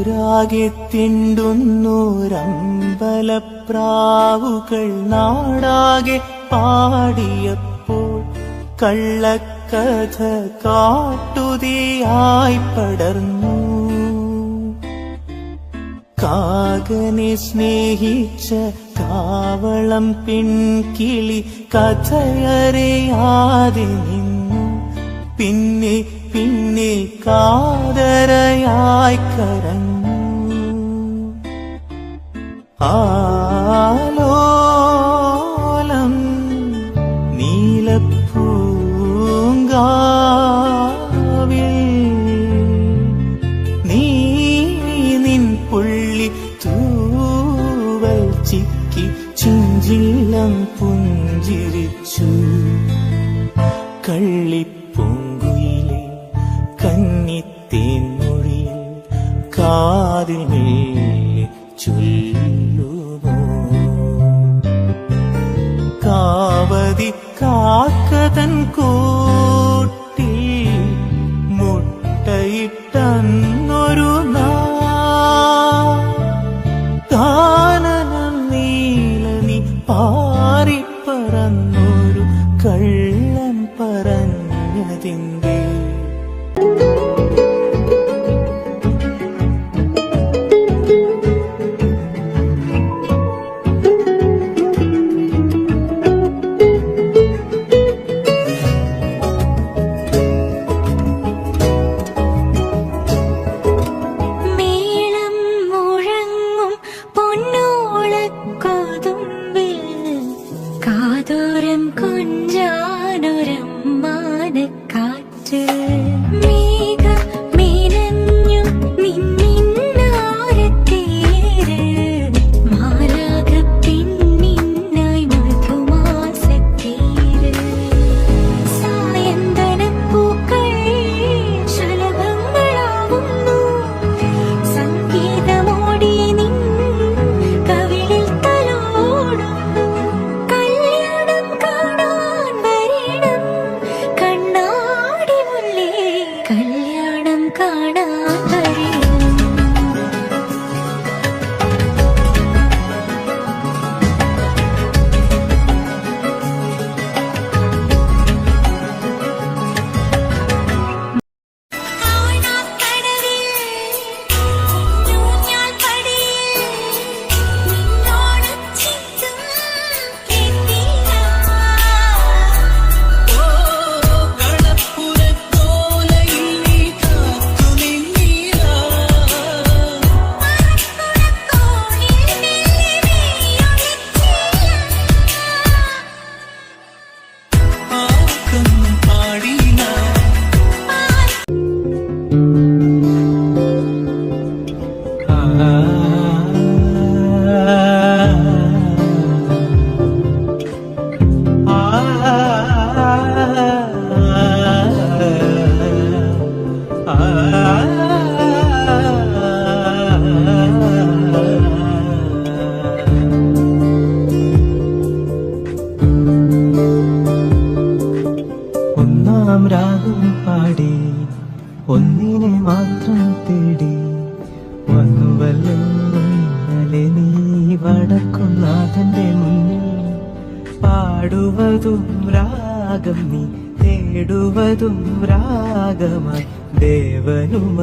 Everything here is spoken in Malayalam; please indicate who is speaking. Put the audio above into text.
Speaker 1: ഊരാകെ തിണ്ടുന്നൂരമ്പലപ്രാവുകൾ നാടാകെ പാടിയപ്പോൾ കള്ളക്കഥ കാട്ടുതിയായി പടർന്നു. കാകനെ സ്നേഹിച്ച കാവളം പിൻകിളി കഥയറിയാതെ നിന്നു പിന്നെ പിന്നെ കാതരയായി കരഞ്ഞു. ആലോലം നീലപ്പൂങ്കാവിൽ കാതിൽ മെല്ലെ ചൊല്ലുമോ? കാവതി കാക്കതൻ കൂട്ടി മുട്ടയിട്ടന്നൊരു നാനനം നീലനി പാറിപ്പറന്നൊരു കള്ളൻ
Speaker 2: to
Speaker 1: ഒന്നാം രാഗം പാടി ഒന്നിനെ മാത്രം തേടി. വന്നുവല്ലോ നീ വടക്കുന്നാഥന്റെ മുന്നിൽ. പാടുവതും രാഗം നീ തേടുവതും രാഗമായി. ദേവനും